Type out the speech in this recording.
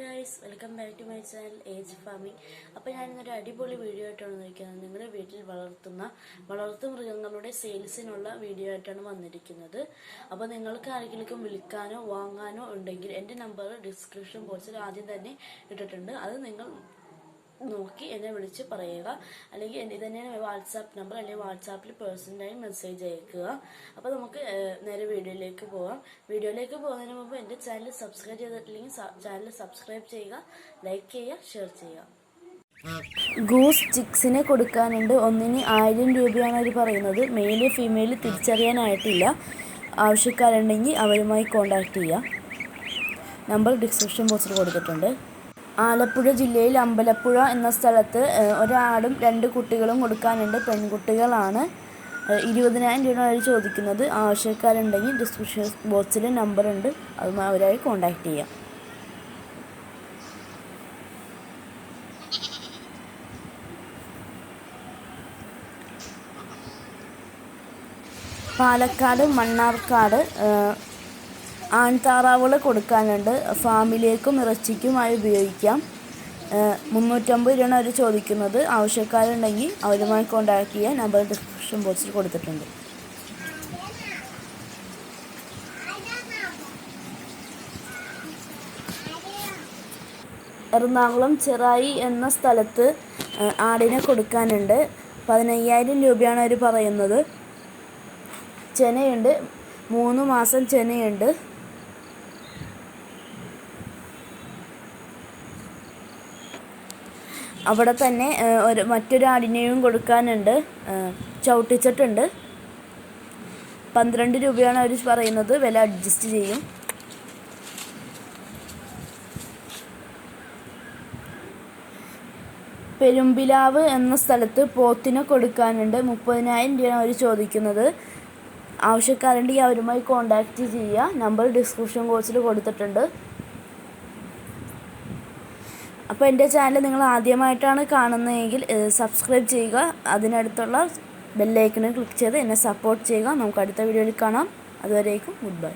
Guys welcome back to my channel age farming അപ്പോൾ ഞാൻ ഇന്നൊരു അടിപൊളി വീഡിയോ ആയിട്ടാണ് വന്നിരിക്കുന്നത്. നിങ്ങളുടെ വീട്ടിൽ വളർത്തുന്ന വളർത്തു മൃഗങ്ങളുടെ സെയിൽസിനുള്ള വീഡിയോ ആയിട്ടാണ് വന്നിരിക്കുന്നത്. അപ്പോൾ നിങ്ങൾക്ക് ആരെങ്കിലും വിൽക്കാനോ വാങ്ങാനോ ഉണ്ടെങ്കിൽ എന്റെ നമ്പർ ഡിസ്ക്രിപ്ഷൻ ബോക്സിൽ ആദ്യം തന്നെ ഇട്ടിട്ടുണ്ട്. അത് നിങ്ങൾ നോക്കി എന്നെ വിളിച്ച് പറയുക. അല്ലെങ്കിൽ ഇത് തന്നെയാണ് വാട്സാപ്പ് നമ്പർ അല്ലെങ്കിൽ വാട്സാപ്പിൽ പേഴ്സണലായി മെസ്സേജ് അയക്കുക. അപ്പോൾ നമുക്ക് നേരെ വീഡിയോയിലേക്ക് പോകാം വീഡിയോയിലേക്ക് പോകുന്നതിന് മുമ്പ് എന്റെ ചാനൽ സബ്സ്ക്രൈബ് ചെയ്തിട്ടില്ലെങ്കിൽ ചാനൽ സബ്സ്ക്രൈബ് ചെയ്യുക ലൈക്ക് ചെയ്യുക ഷെയർ ചെയ്യുക. ഗൂസ് ചിക്സിനെ കൊടുക്കാനുണ്ട്. ഒന്നിന് ആയിരം രൂപയാണ് അവർ പറയുന്നത്. മെയിൽ ഫീമെയിൽ തിരിച്ചറിയാനായിട്ടില്ല. ആവശ്യക്കാരുണ്ടെങ്കിൽ അവരുമായി കോൺടാക്റ്റ് ചെയ്യുക നമ്പർ ഡിസ്ക്രിപ്ഷൻ ബോക്സിൽ കൊടുത്തിട്ടുണ്ട്. ആലപ്പുഴ ജില്ലയിൽ അമ്പലപ്പുഴ എന്ന സ്ഥലത്ത് ഒരാടും രണ്ട് കുട്ടികളും കൊടുക്കാനുണ്ട്. പെൺകുട്ടികളാണ്. ഇരുപതിനായിരം രൂപ അവർ ചോദിക്കുന്നത്. ആവശ്യക്കാരുണ്ടെങ്കിൽ ഡിസ്ക്രിപ്ഷൻ ബോക്സിൽ നമ്പറുണ്ട്. അതുമായി അവരായി കോൺടാക്റ്റ് ചെയ്യാം. പാലക്കാട് മണ്ണാർക്കാട് ആൺതാറാവുകൾ കൊടുക്കാനുണ്ട്. ഫാമിലേക്കും ഇറച്ചിക്കുമായി ഉപയോഗിക്കാം. മുന്നൂറ്റമ്പത് രൂപയാണ് അവർ ചോദിക്കുന്നത്. ആവശ്യക്കാരുണ്ടെങ്കിൽ അവരുമായി കോൺടാക്ട് ചെയ്യാൻ നമ്പർ ഡിസ്ക്രിപ്ഷൻ ബോക്സിൽ കൊടുത്തിട്ടുണ്ട്. എറണാകുളം ചെറായി എന്ന സ്ഥലത്ത് ആടിനെ കൊടുക്കാനുണ്ട്. പതിനയ്യായിരം രൂപയാണ് അവർ പറയുന്നത്. ചെനയുണ്ട്. മൂന്ന് മാസം ചെനയുണ്ട്. അവിടെ തന്നെ ഒരു മറ്റൊരാടിനെയും കൊടുക്കാനുണ്ട് ചവിട്ടിച്ചിട്ടുണ്ട്. പന്ത്രണ്ട് രൂപയാണ് അവർ പറയുന്നത് വില അഡ്ജസ്റ്റ് ചെയ്യും. പെരുമ്പിലാവ് എന്ന സ്ഥലത്ത് പോത്തിനെ കൊടുക്കാനുണ്ട്. മുപ്പതിനായിരം രൂപയാണ് അവർ ചോദിക്കുന്നത്. ആവശ്യക്കാരുണ്ടെങ്കിൽ അവരുമായി കോൺടാക്റ്റ് ചെയ്യുക. നമ്പർ ഡിസ്ക്രിപ്ഷൻ ബോക്സിൽ കൊടുത്തിട്ടുണ്ട്. അപ്പോൾ എന്റെ ചാനൽ നിങ്ങൾ ആദ്യമായിട്ടാണ് കാണുന്നതെങ്കിൽ സബ്സ്ക്രൈബ് ചെയ്യുക. അതിനടുത്തുള്ള ബെല്ലൈക്കണിൽ ക്ലിക്ക് ചെയ്ത് എന്നെ സപ്പോർട്ട് ചെയ്യുക. നമുക്ക് അടുത്ത വീഡിയോയിൽ കാണാം. അതുവരേക്കും ഗുഡ് ബൈ.